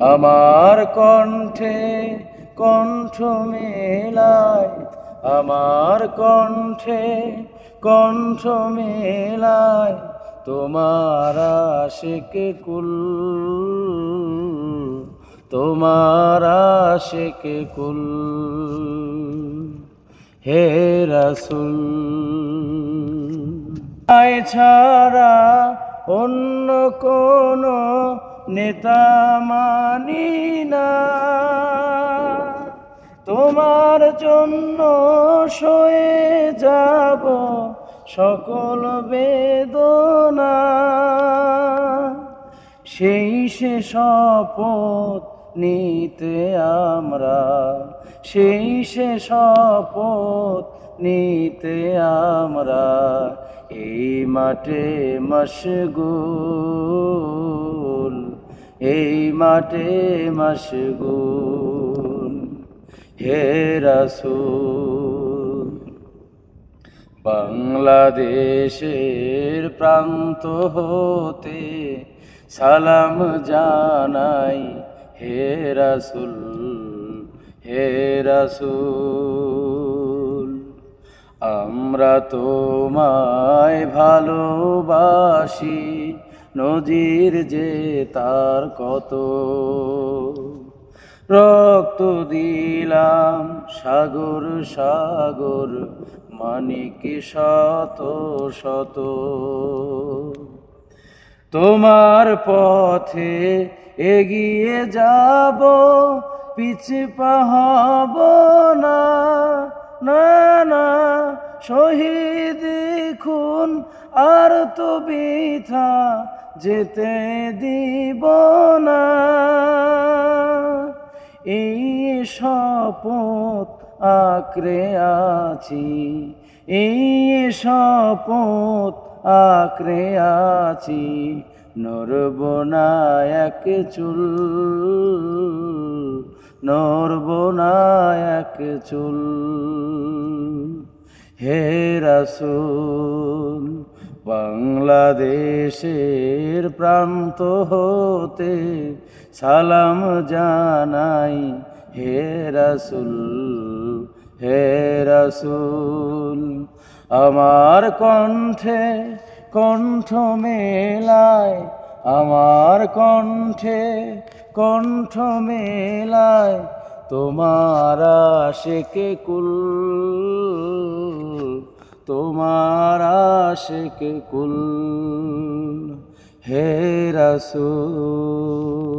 আমার কণ্ঠে কণ্ঠ মেলায়, আমার কণ্ঠে কণ্ঠ মেলায় তোমার আশিক কুল, তোমার আশিক কুল। হে রাসুল, আয় ছাড়া অন্য কোন নেতা মানি না। তোমার জন্য সয়ে যাব সকল বেদনা। সেই সে শপথ নিতে আমরা, সেই সে শপথ নিতে আমরা। এই মাঠে মশগুল এই মাঠে মশগুল, হে রাসূল। বাংলাদেশের প্রান্ত হতে সালাম জানাই, হে রাসুল হে রাসুল। আমরা তোমায় ভালোবাসি নদীর যে তার কত। রক্ত দিলাম সাগর সাগর, মানিক শত শত। তোমার পথে এগিয়ে যাব, পিছে পাহাব না না শহীদ আর তো বৃথা যেতে দিব না। এই শপথ আঁকড়ে আছি, এই শপথ আঁকড়ে আছি নরব না এক চুল নরব না এক চুল। হে রাসূল বাংলাদেশের প্রান্ত হতে সালাম জানাই, হে রাসূল হে রাসূল। আমার কণ্ঠে কণ্ঠ মেলায়, আমার কণ্ঠে কণ্ঠ মেলায় তোমার আশেকে কুল, তোমার আশেকে কুল হে রাসূল।